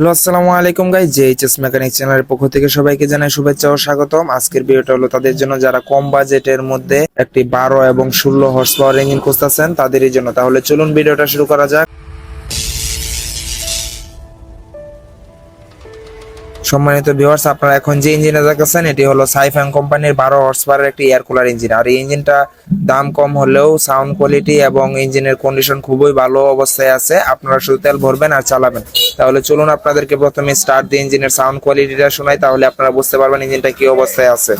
Hello, আসসালামু আলাইকুম guy J H S mechanic চ্যানেলের পক্ষ থেকে সবাইকে জানাই শুভেচ্ছা ও স্বাগতম। আজকের ভিডিওটা হলো তাদের জন্য যারা কম বাজেটের মধ্যে একটি বারো এবং ষোলো হর্স পাওয়ার ইঞ্জিন খুঁজতেছেন, তাদেরই জন্য। তাহলে চলুন ভিডিওটা শুরু করা যাক। সম্মানিত ভিউয়ার্স আপনারা এখন যে ইঞ্জিনে দেখাচ্ছেন এটি হলো সাইফ্যাং কোম্পানির বারো হর্স একটি এয়ার কুলার ইঞ্জিন আর এই ইঞ্জিনটা দাম কম হলেও সাউন্ড কোয়ালিটি এবং ইঞ্জিনের কন্ডিশন খুবই ভালো অবস্থায় আছে। আপনারা শুধু তেল ভরবেন আর চালাবেন। তাহলে চলুন আপনাদেরকে প্রথমে স্টার্ট দিয়ে ইঞ্জিনের সাউন্ড কোয়ালিটিটা শোনাই, তাহলে আপনারা বুঝতে পারবেন ইঞ্জিনটা কি অবস্থায় আছে।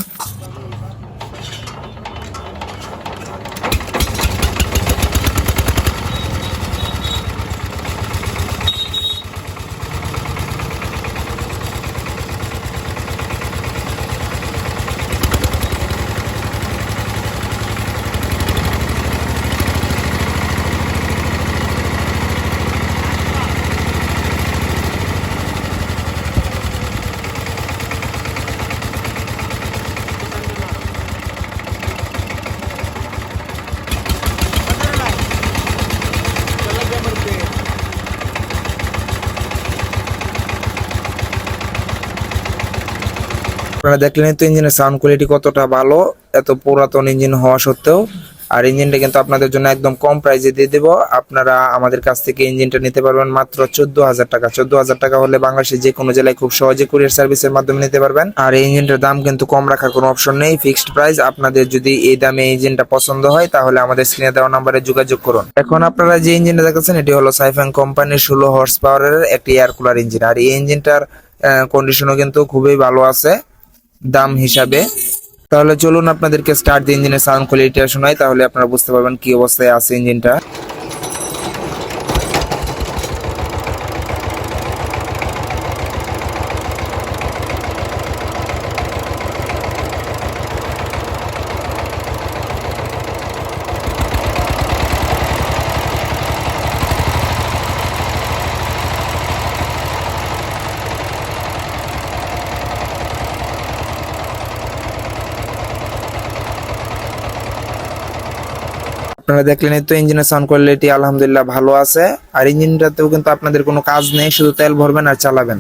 আপনারা দেখলেন তো ইঞ্জিনের সাউন্ড কোয়ালিটি কতটা ভালো, এত পুরাতন ইঞ্জিন হওয়া সত্ত্বেও। আর ইঞ্জিনটা কিন্তু আপনাদের জন্য একদম কম প্রাইসে দিয়ে দেবো। আপনারা আমাদের কাছ থেকে ইঞ্জিনটা নিতে পারবেন মাত্র চোদ্দ হাজার টাকা। চোদ্দ হাজার টাকা হলে বাংলাদেশের যে কোনো জেলায় খুব সহজে কুরিয়ার সার্ভিসের মাধ্যমে নিতে পারবেন। আর এই ইঞ্জিনটার দাম কিন্তু কম রাখার কোনো অপশন নেই। ফিক্সড প্রাইস আপনাদের যদি এই দামে ইঞ্জিনটা পছন্দ হয়, তাহলে আমাদের স্ক্রিনে দেওয়া নাম্বারে যোগাযোগ করুন। এখন আপনারা যে ইঞ্জিনটা দেখাচ্ছেন এটি হলো সাইফান কোম্পানির ষোলো হর্স পাওয়ারের একটি এয়ার কুলার ইঞ্জিন। আর এই ইঞ্জিনটার কন্ডিশনও কিন্তু খুবই ভালো আছে। দাম হিসাবে। তাহলে চলুন আপনাদেরকে স্টার্ট দিয়ে ইঞ্জিনের সাউন্ড কোয়ালিটি শোনাই, তাহলে আপনারা বুঝতে পারবেন কি অবস্থায় আছে ইঞ্জিনটা আপনারা দেখলেন এই তো ইঞ্জিনের সাউন্ড কোয়ালিটি আলহামদুলিল্লাহ ভালো আছে। আর ইঞ্জিনটাতেও কিন্তু আপনাদের কোনো কাজ নেই, শুধু তেল ভরবেন আর চালাবেন।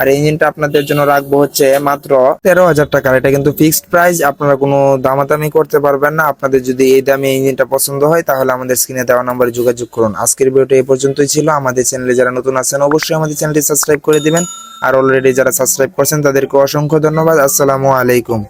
আর ইঞ্জিনটা আপনাদের জন্য রাখব হচ্ছে মাত্র তেরো হাজার টাকা। এটা কিন্তু ফিক্সড প্রাইস, আপনারা কোনো দামাদামি করতে পারবেন না। আপনাদের যদি এই দামে ইঞ্জিনটা পছন্দ হয়, তাহলে আমাদের স্ক্রিনে দেওয়া নাম্বারে যোগাযোগ করুন। আজকের ভিডিওটা এই পর্যন্তই ছিল। আমাদের চ্যানেলে যারা নতুন আছেন, অবশ্যই আমাদের চ্যানেলটি সাবস্ক্রাইব করে দিবেন। আর অলরেডি যারা সাবস্ক্রাইব করছেন, তাদেরকে অসংখ্য ধন্যবাদ। আসসালামু আলাইকুম।